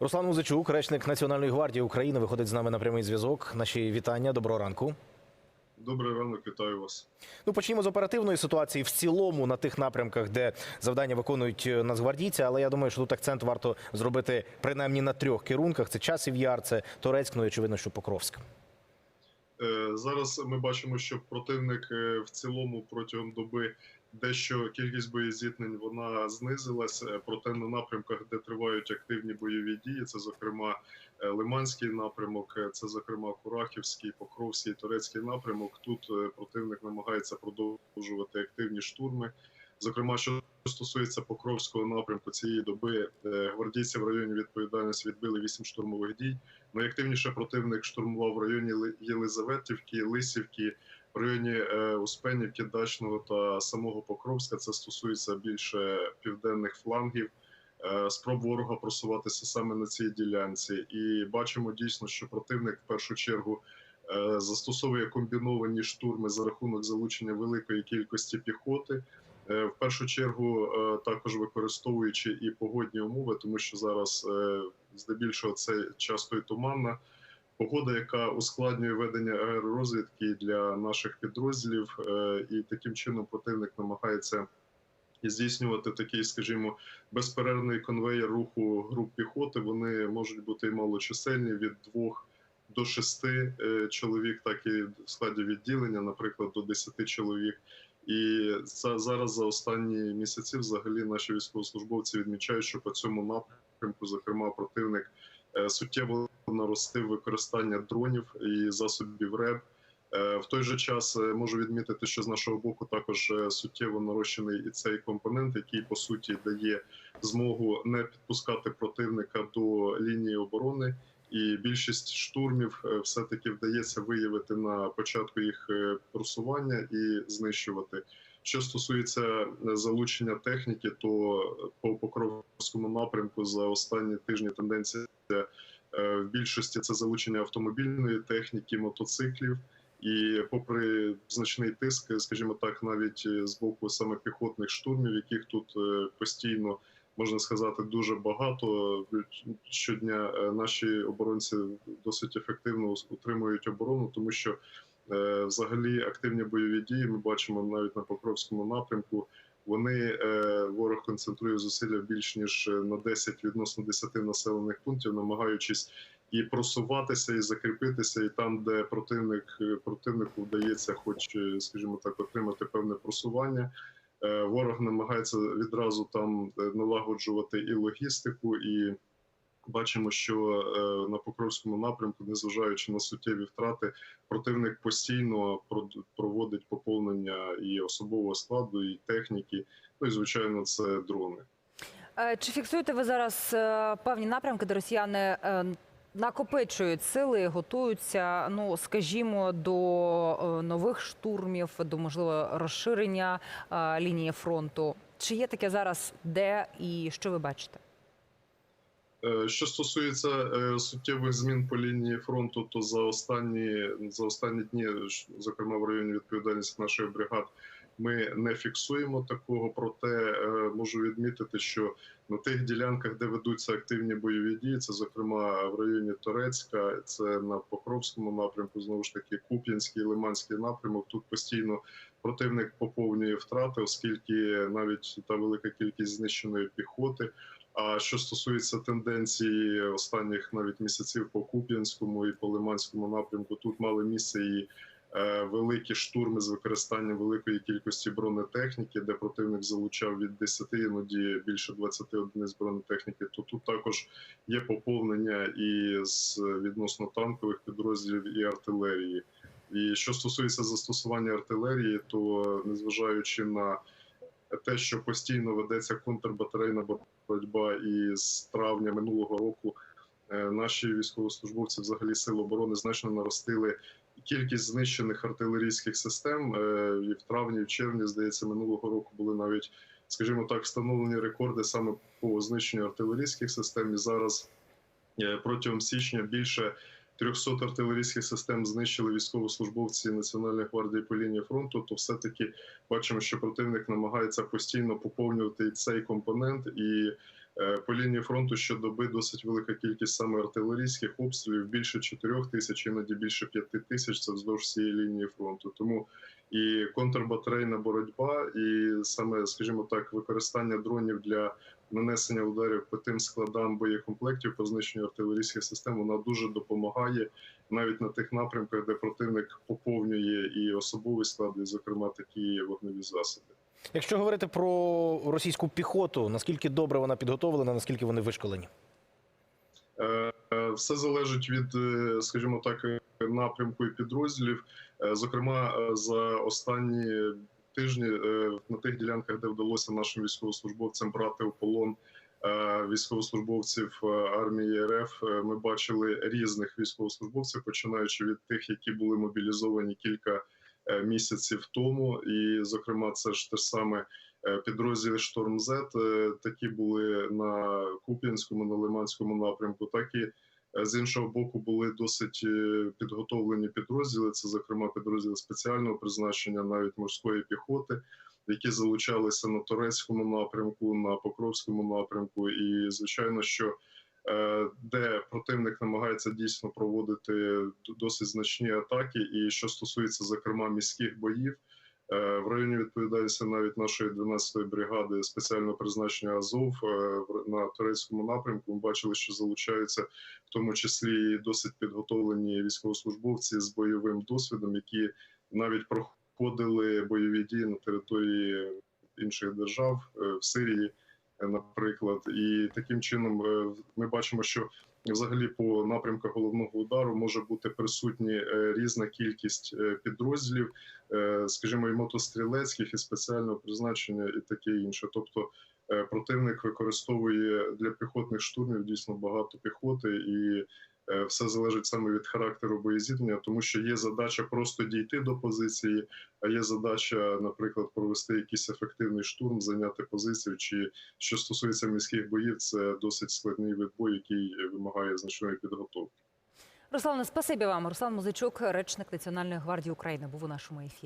Руслан Музичук, речник Національної гвардії України, виходить з нами на прямий зв'язок. Наші вітання. Доброго ранку. Добрий ранок, вітаю вас. Ну, почнімо з оперативної ситуації в цілому на тих напрямках, де завдання виконують е, нацгвардійці. Але я думаю, що тут акцент варто зробити принаймні на трьох керунках: це часів яр, це Торецьк, ну і очевидно, що Покровськ. Е, Зараз ми бачимо, що противник е, в цілому протягом доби дещо кількість боєзіткнень вона знизилась. Е, Проте на напрямках, де тривають активні бойові дії, це зокрема е, Лиманський напрямок, е, це зокрема Курахівський, Покровський, Турецький напрямок. Тут противник намагається продовжувати активні штурми. Зокрема, що стосується Покровського напрямку цієї доби, гвардійці в районі відповідальності відбили 8 штурмових дій. Найактивніше противник штурмував в районі Ли- Єлизаветівки, Лисівки, в районі е, Успенівки, Дачного та самого Покровська. Це стосується більше південних флангів. Е, Спроб ворога просуватися саме на цій ділянці, і бачимо дійсно, що противник в першу чергу е, застосовує комбіновані штурми за рахунок залучення великої кількості піхоти. В першу чергу, також використовуючи і погодні умови, тому що зараз здебільшого це часто і туманна погода, яка ускладнює ведення аеророзвідки для наших підрозділів, е, і таким чином противник намагається здійснювати такий, скажімо, безперервний конвейер руху груп піхоти. Вони можуть бути і малочисельні від двох. До шести е, чоловік, так і в складі відділення, наприклад, до десяти чоловік. І за зараз за останні місяці, взагалі, наші військовослужбовці відмічають, що по цьому напрямку, зокрема, противник е, суттєво наростив використання дронів і засобів РЕБ. Е, В той же час е, можу відмітити, що з нашого боку також е, суттєво нарощений і цей компонент, який по суті дає змогу не підпускати противника до лінії оборони. І більшість штурмів е, все-таки вдається виявити на початку їх просування і знищувати. Що стосується залучення техніки, то по Покровському напрямку за останні тижні тенденція в більшості це залучення автомобільної техніки, мотоциклів. І попри значний тиск, скажімо так, навіть е, з боку саме піхотних штурмів, яких тут е, постійно можна сказати дуже багато. Щодня е, наші оборонці досить ефективно утримують оборону, тому що е, взагалі активні бойові дії ми бачимо навіть на Покровському напрямку. Вони е, ворог концентрує зусилля більш ніж на 10 відносно 10 населених пунктів, намагаючись і просуватися, і закріпитися, і там, де противник е, противнику вдається, хоч е, скажімо так, отримати певне просування. Е, Ворог намагається відразу там е, налагоджувати і логістику, і бачимо, що е, на Покровському напрямку, незважаючи на суттєві втрати, противник постійно проводить поповнення і особового складу, і техніки. Ну і звичайно, це дрони. Е, Чи фіксуєте ви зараз е, певні напрямки, де росіяни накопичують сили, готуються, ну скажімо, до нових штурмів, до можливо розширення лінії фронту? Чи є таке зараз де і що ви бачите? Е, Що стосується е, суттєвих змін по лінії фронту, то за останні за останні дні, зокрема в районі відповідальності нашої бригад, ми не фіксуємо такого. Проте е, можу відмітити, що на тих ділянках, де ведуться активні бойові дії, це зокрема в районі Торецька, це на Покровському напрямку, знову ж таки Куп'янський, Лиманський напрямок. Тут постійно противник поповнює втрати, оскільки навіть та велика кількість знищеної піхоти. А що стосується тенденції останніх навіть місяців по Куп'янському і по Лиманському напрямку, тут мали місце і е, великі штурми з використанням великої кількості бронетехніки, де противник залучав від 10, іноді більше 20 одиниць бронетехніки. То тут також є поповнення і з відносно танкових підрозділів і артилерії. І що стосується застосування артилерії, то незважаючи на те, що постійно ведеться контрбатарейна боротьба, і з травня минулого року е, наші військовослужбовці, взагалі сил оборони, значно наростили кількість знищених артилерійських систем. Е, І в травні, в червні, здається, минулого року були навіть, скажімо так, встановлені рекорди саме по знищенню артилерійських систем. І зараз е, протягом січня більше 300 артилерійських систем знищили військовослужбовці Національної гвардії по лінії фронту, то все-таки бачимо, що противник намагається постійно поповнювати цей компонент, і Е, По лінії фронту щодоби досить велика кількість саме артилерійських обстрілів, більше 4 тисяч, іноді більше 5 тисяч. Це вздовж всієї лінії фронту. Тому і контрбатарейна боротьба, і саме, скажімо так, використання дронів для нанесення ударів по тим складам боєкомплектів по знищенню артилерійських систем, вона дуже допомагає навіть на тих напрямках, де противник поповнює і особовий склад, і зокрема такі вогневі засоби. Якщо говорити про російську піхоту, наскільки добре вона підготовлена, наскільки вони вишколені? Е, е, Все залежить від, е, скажімо так, напрямку і підрозділів. Зокрема, за останні тижні е, на тих ділянках, де вдалося нашим військовослужбовцям брати у полон е, військовослужбовців е, армії РФ, ми бачили різних військовослужбовців, починаючи від тих, які були мобілізовані кілька місяців тому, і зокрема, це ж те саме підрозділи Шторм З, такі були на Куп'янському, на Лиманському напрямку, так і з іншого боку були досить е, підготовлені підрозділи. Це, зокрема, підрозділи спеціального призначення, навіть морської піхоти, які залучалися на турецькому напрямку, на Покровському напрямку. І звичайно, що е, де противник намагається дійсно проводити досить значні атаки, і що стосується зокрема міських боїв. Е, В районі відповідальності навіть нашої 12-ї бригади спеціального призначення Азов е, на турецькому напрямку. Ми бачили, що залучаються в тому числі і досить підготовлені військовослужбовці з бойовим досвідом, які навіть проходили бойові дії на території інших держав е, в Сирії, наприклад. І таким чином ми бачимо, що взагалі по напрямках головного удару може бути присутні е, різна кількість е, підрозділів, е, скажімо, і мотострілецьких, і спеціального призначення, і таке інше. Тобто противник використовує для піхотних штурмів дійсно багато піхоти, і все залежить саме від характеру боєзіткнення, тому що є задача просто дійти до позиції, а є задача, наприклад, провести якийсь ефективний штурм, зайняти позицію. Чи що стосується міських боїв, це досить складний вид бою, який вимагає значної підготовки. Руслане, спасибі вам. Руслан Музичук, речник Національної гвардії України, був у нашому ефірі.